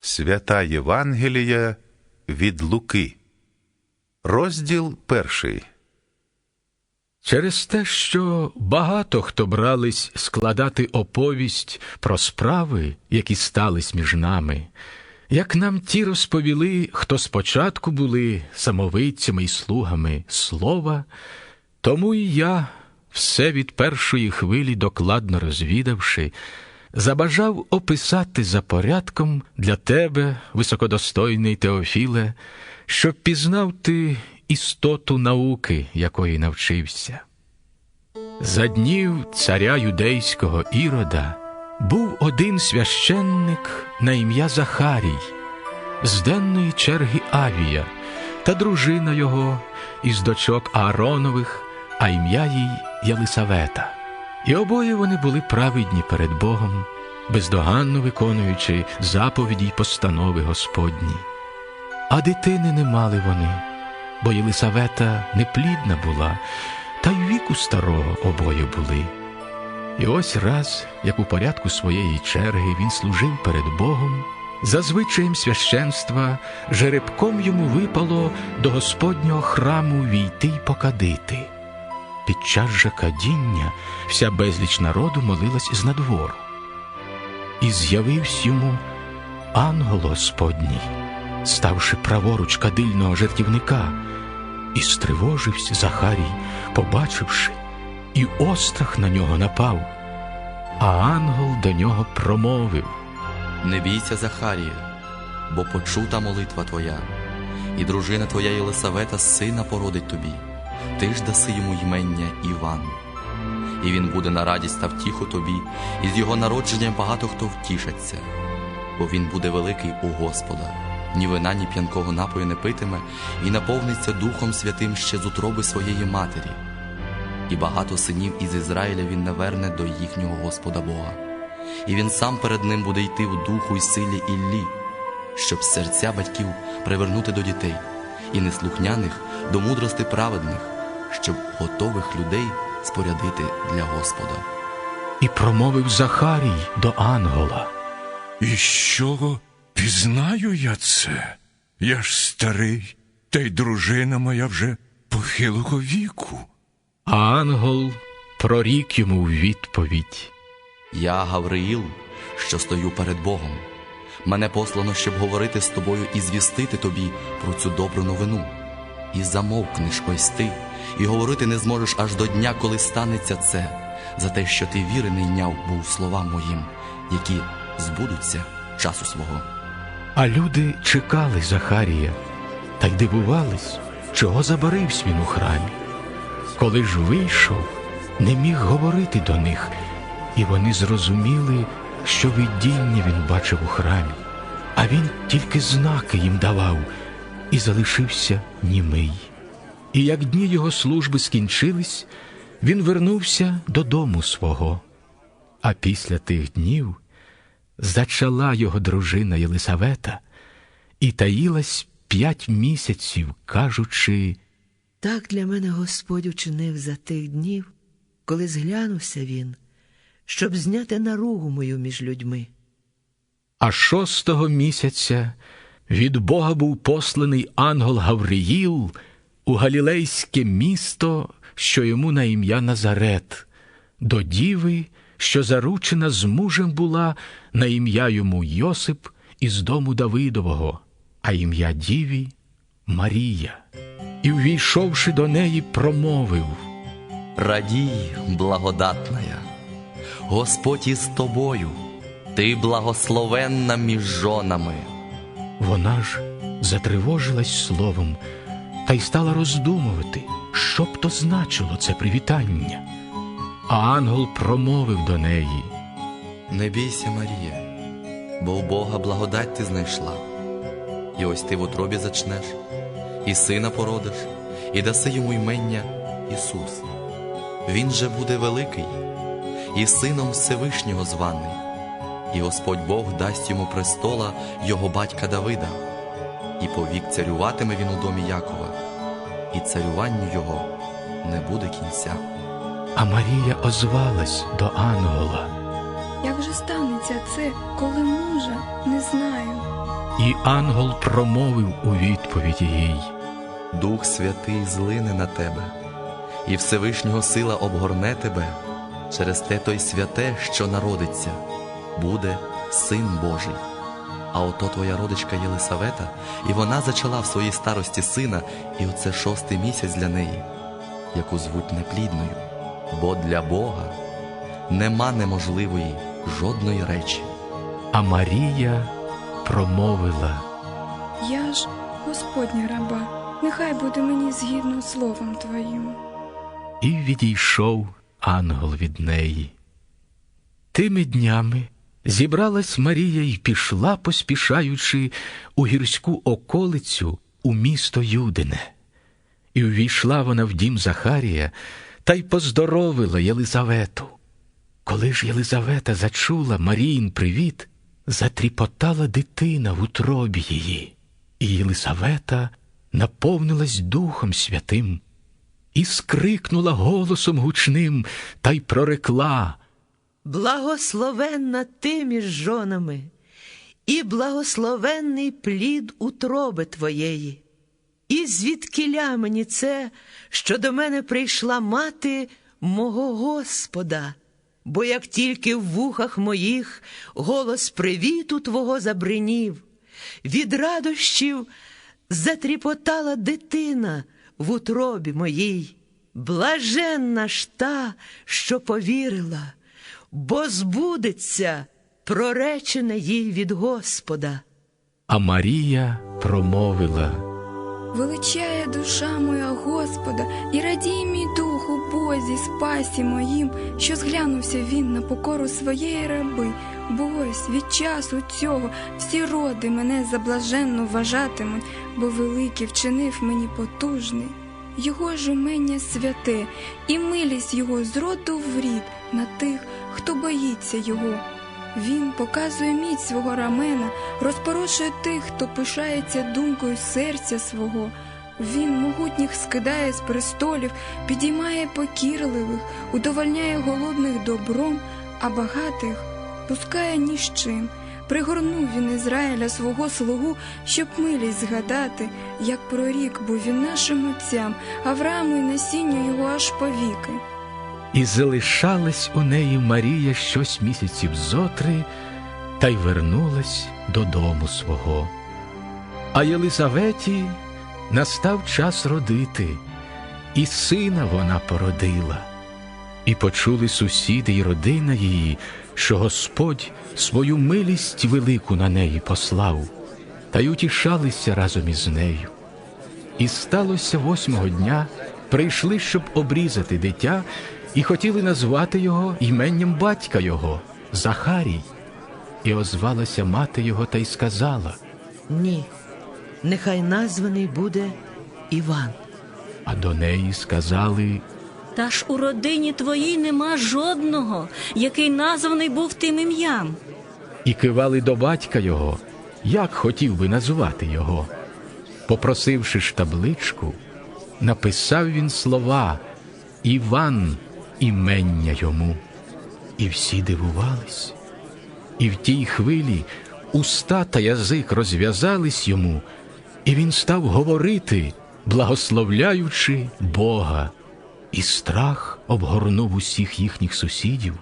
Свята Євангелія від Луки. Розділ перший. Через те, що багато хто брались складати оповість про справи, які стались між нами, як нам ті розповіли, хто спочатку були самовидцями і слугами слова, тому і я, все від першої хвилі докладно розвідавши, забажав описати за порядком для тебе, високодостойний Теофіле, щоб пізнав ти істоту науки, якої навчився. За днів царя юдейського Ірода був один священник на ім'я Захарій, з денної черги Авія, та дружина його із дочок Ааронових, а ім'я їй Єлисавета. І обоє вони були праведні перед Богом, бездоганно виконуючи заповіді й постанови Господні. А дитини не мали вони, бо Єлисавета неплідна була, та й віку старого обоє були. І ось раз, як у порядку своєї черги він служив перед Богом, за звичаєм священства жеребком йому випало до Господнього храму війти й покадити. Під час же кадіння вся безліч народу молилась з надвору. І з'явився йому ангел Господній, ставши праворуч кадильного жертівника, і стривожився Захарій, побачивши, і острах на нього напав. А ангел до нього промовив. Не бійся, Захарія, бо почута молитва твоя, і дружина твоя Єлисавета сина породить тобі, ти ж даси йому ймення Іван. І він буде на радість та втіху тобі, і з його народженням багато хто втішаться, бо він буде великий у Господа, ні вина, ні п'янкого напою не питиме, і наповниться Духом Святим ще з утроби своєї матері. І багато синів із Ізраїля він наверне до їхнього Господа Бога і він сам перед ним буде йти в духу й силі Іллі, щоб серця батьків привернути до дітей, і неслухняних до мудрости праведних, щоб готових людей спорядити для Господа. І промовив Захарій до ангела. І що пізнаю я це? Я ж старий, та й дружина моя вже похилого віку. А ангел прорік йому в відповідь. Я Гавриїл, що стою перед Богом. Мене послано, щоб говорити з тобою і звістити тобі про цю добру новину. І замовкнеш ось ти, і говорити не зможеш аж до дня, коли станеться це, за те, що ти віри не був словам моїм, які збудуться часу свого. А люди чекали Захарія та й дивувались, чого забарився він у храмі. Коли ж вийшов, не міг говорити до них, і вони зрозуміли, що видіння він бачив у храмі, а він тільки знаки їм давав і залишився німий. І як дні його служби скінчились, він вернувся додому свого. А після тих днів зачала його дружина Єлисавета і таїлась п'ять місяців, кажучи, Так для мене Господь учинив за тих днів, коли зглянувся він, щоб зняти наругу мою між людьми. а шостого місяця від Бога був посланий ангел Гавриїл у галілейське місто, що йому на ім'я Назарет, до діви, що заручена з мужем була на ім'я йому Йосип із дому Давидового, а ім'я діві Марія. І, увійшовши до неї, промовив. Радій, благодатная, Господь із тобою, ти благословенна між жонами. Вона ж затривожилась словом та й стала роздумувати, що б то значило це привітання. А ангел промовив до неї. Не бійся, Марія, бо у Бога благодать ти знайшла. І ось ти в утробі зачнеш, і сина породиш, і даси йому ймення Ісус. Він же буде великий, і сином Всевишнього званий, і Господь Бог дасть йому престола його батька Давида, і повік царюватиме він у домі Якова, і царюванню його не буде кінця. А Марія озвалась до ангела. Як же станеться це, коли мужа не знаю? І ангел промовив у відповідь їй. Дух Святий злине на тебе, і Всевишнього сила обгорне тебе, через те той святе, що народиться, буде Син Божий. А ото твоя родичка Єлисавета, і вона зачала в своїй старості сина, і оце шостий місяць для неї, яку звуть неплідною, бо для Бога нема неможливої жодної речі. А Марія промовила. Я ж Господня раба, нехай буде мені згідно словом твоїм. І відійшов ангел від неї. Тими днями зібралась Марія і пішла, поспішаючи у гірську околицю у місто Юдине. І увійшла вона в дім Захарія та й поздоровила Єлизавету. Коли ж Єлизавета зачула Маріїн привіт, затріпотала дитина в утробі її, і Єлизавета наповнилась Духом Святим і скрикнула голосом гучним та й прорекла. Благословенна ти між жонами, і благословенний плід утроби твоєї. І звідкиля мені це, що до мене прийшла мати мого Господа, бо як тільки в вухах моїх голос привіту твого забринів, від радощів затріпотала дитина в утробі моїй. Блаженна ж та, що повірила, бо збудеться проречене їй від Господа. А Марія промовила. Величає душа моя Господа, і радій мій дух у Бозі, спасі моїм, що зглянувся він на покору своєї раби, бо ось від часу цього всі роди мене заблаженно вважатимуть, бо великий вчинив мені потужний. Його ж умення святе, і милість його з роду в рід на тих, хто боїться його. Він показує міць свого рамена, розпорошує тих, хто пишається думкою серця свого. Він могутніх скидає з престолів, підіймає покірливих, удовольняє голодних добром, а багатих пускає ні з чим. Пригорнув він Ізраїля свого слугу, щоб милість згадати, як прорік був він нашим отцям, Аврааму і насінню його аж повіки. І залишалась у неї Марія щось місяців зотри, та й вернулась додому свого. А Єлизаветі настав час родити, і сина вона породила. І почули сусіди й родина її, що Господь свою милість велику на неї послав, та й утішалися разом із нею. І сталося восьмого дня, прийшли, щоб обрізати дитя, і хотіли назвати його іменням батька його Захарій. І озвалася мати його та й сказала, Ні, нехай названий буде Іван. а до неї сказали, Та ж у родині твоїй нема жодного, який названий був тим ім'ям. і кивали до батька його, як хотів би назвати його. Попросивши ж табличку, написав він слова Іван імення йому. І всі дивувались. І в тій хвилі уста та язик розв'язались йому, і він став говорити, благословляючи Бога. І страх обгорнув усіх їхніх сусідів.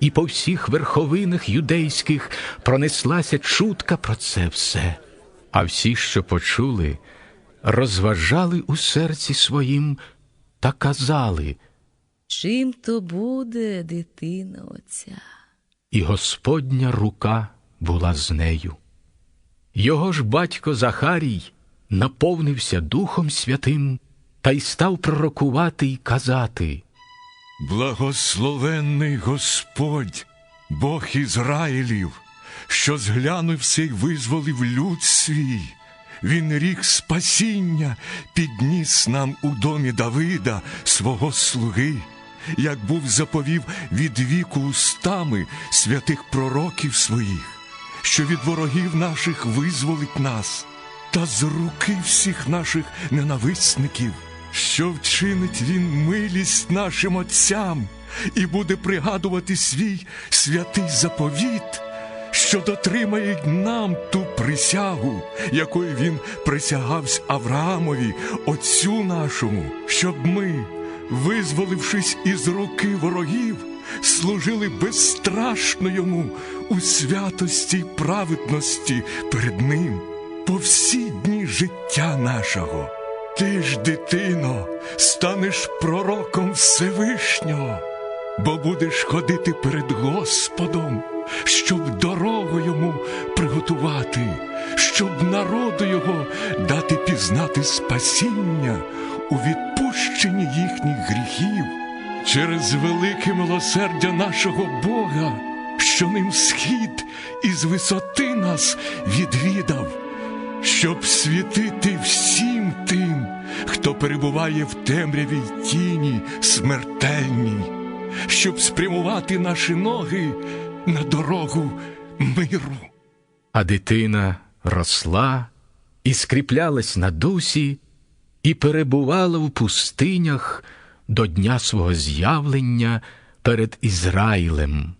І по всіх верховинах юдейських пронеслася чутка про це все. А всі, що почули, розважали у серці своїм та казали, Чим то буде дитина оця? і Господня рука була з нею. Його ж батько Захарій наповнився Духом Святим та й став пророкувати й казати. Благословенний Господь, Бог Ізраїлів, що зглянувся й визволив люд свій. Він рік спасіння підніс нам у домі Давида, свого слуги, як був заповів від віку устами святих пророків своїх, що від ворогів наших визволить нас, та з руки всіх наших ненависників що вчинить він милість нашим отцям і буде пригадувати свій святий заповіт, що дотримає нам ту присягу, якою він присягався Авраамові, отцю нашому, щоб ми, визволившись із руки ворогів, служили безстрашно йому у святості й праведності перед ним по всі дні життя нашого. Ти ж, дитино, станеш пророком Всевишнього, бо будеш ходити перед Господом, щоб дорогу йому приготувати, щоб народу його дати пізнати спасіння у відпущенні їхніх гріхів через велике милосердя нашого Бога, що ним схід із висоти нас відвідав щоб світити всім тим, хто перебуває в темряві й тіні смертельній, щоб спрямувати наші ноги на дорогу миру. А дитина росла і скріплялась на дусі, і перебувала в пустинях до дня свого з'явлення перед Ізраїлем.